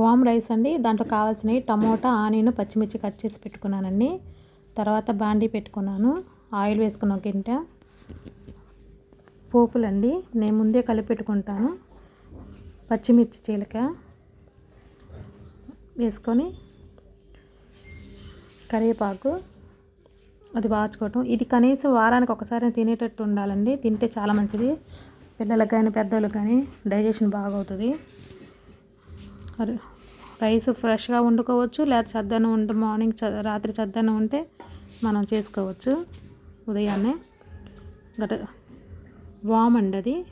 వామ్ rice అండి. దాంట్లో కావాల్సినవి టమోటా ఆనియన్ పచ్చిమిర్చి కట్ చేసి పెట్టుకున్నానండి. తర్వాత బాండీ పెట్టుకున్నాను. ఆయిల్ వేసుకున్న ఒక గింట పోపులండి. నేను ముందే కలిపి పెట్టుకుంటాను. పచ్చిమిర్చి చీలక వేసుకొని కరివేపాకు అది వాచుకోవటం ఇది కనీసం వారానికి ఒకసారి తినేటట్టు ఉండాలండి. తింటే చాలా మంచిది. పిల్లలకు కానీ పెద్దోళ్ళకి కానీ డైజెషన్ బాగవుతుంది. రైస్ ఫ్రెష్గా వండుకోవచ్చు లేదా చద్దన ఉంటే మార్నింగ్ రాత్రి చద్దన ఉంటే మనం చేసుకోవచ్చు ఉదయాన్నే. గట వామ్ అండి అది.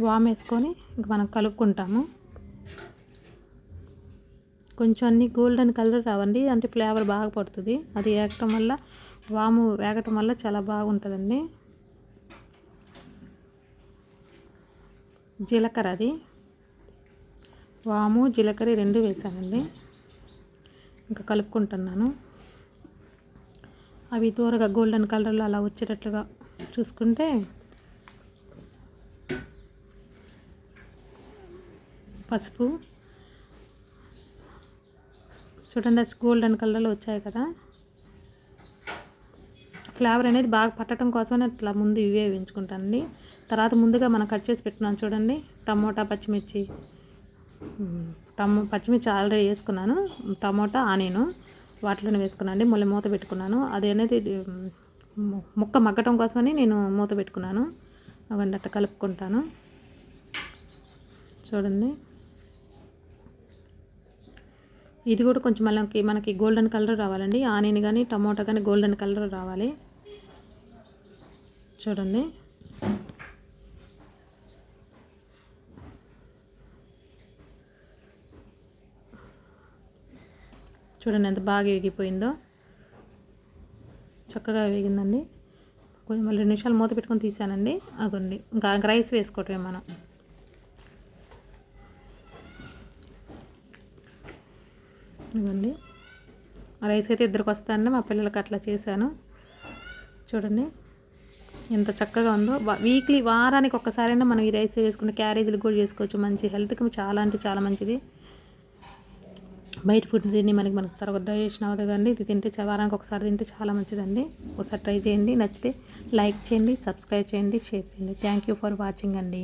వామ్ వేసుకొని ఇంక మనం కలుపుకుంటాము. కొంచెం అన్ని గోల్డెన్ కలర్ రావండి అంటే ఫ్లేవర్ బాగా పడుతుంది. అది వేగటం వల్ల వాము వేగటం వల్ల చాలా బాగుంటుందండి. జీలకర్ర అది. వాము జీలకర్ర రెండు వేసానండి. ఇంకా కలుపుకుంటున్నాను. అవి త్వరగా గోల్డెన్ కలర్లో అలా వచ్చేటట్లుగా చూసుకుంటే పసుపు. చూడండి గోల్డెన్ కలర్లో వచ్చాయి కదా. ఫ్లేవర్ అనేది బాగా పట్టడం కోసమే అట్లా ముందు ఇవే వేయించుకుంటానండి. తర్వాత ముందుగా మనం కట్ చేసి పెట్టుకున్నాను చూడండి. టమోటా పచ్చిమిర్చి. టమో పచ్చిమిర్చి ఆల్రెడీ వేసుకున్నాను. టమోటా ఆనియను వాటిలోనే వేసుకున్నాను మళ్ళీ మూత పెట్టుకున్నాను. అది అనేది ముక్క మగ్గటం కోసమని నేను మూత పెట్టుకున్నాను. అవన్నీ అట్ట కలుపుకుంటాను. చూడండి. ఇది కూడా కొంచెం మనకి మనకి గోల్డెన్ కలర్ రావాలండి. ఆనియన్ కానీ టమోటా కానీ గోల్డెన్ కలర్ రావాలి. చూడండి. చూడండి ఎంత బాగా వేగిపోయిందో. చక్కగా వేగిందండి. కొంచెం మళ్ళీ రెండు నిమిషాలు మూత పెట్టుకొని తీసానండి. అదండి ఇంకా రైస్ వేసుకోవటమే మనం. ఇవ్వండి రైస్ అయితే ఇద్దరికి వస్తానండి మా పిల్లలకి అట్లా చేశాను. చూడండి. ఎంత చక్కగా ఉందో. వీక్లీ వారానికి ఒక్కసారైనా మనం ఈ రైస్ వేసుకుంటే క్యారేజీలు కూడా చేసుకోవచ్చు. మంచి హెల్త్కి చాలా అంటే చాలా మంచిది. బయట ఫుడ్ తిని మనకి మనకు తర్వాత డైజెషన్ అవ్వదు కానీ ఇది తింటే వారానికి ఒకసారి తింటే చాలా మంచిదండి. ఒకసారి ట్రై చేయండి. నచ్చితే లైక్ చేయండి సబ్స్క్రైబ్ చేయండి షేర్ చేయండి. థ్యాంక్ యూ ఫర్ వాచింగ్ అండి.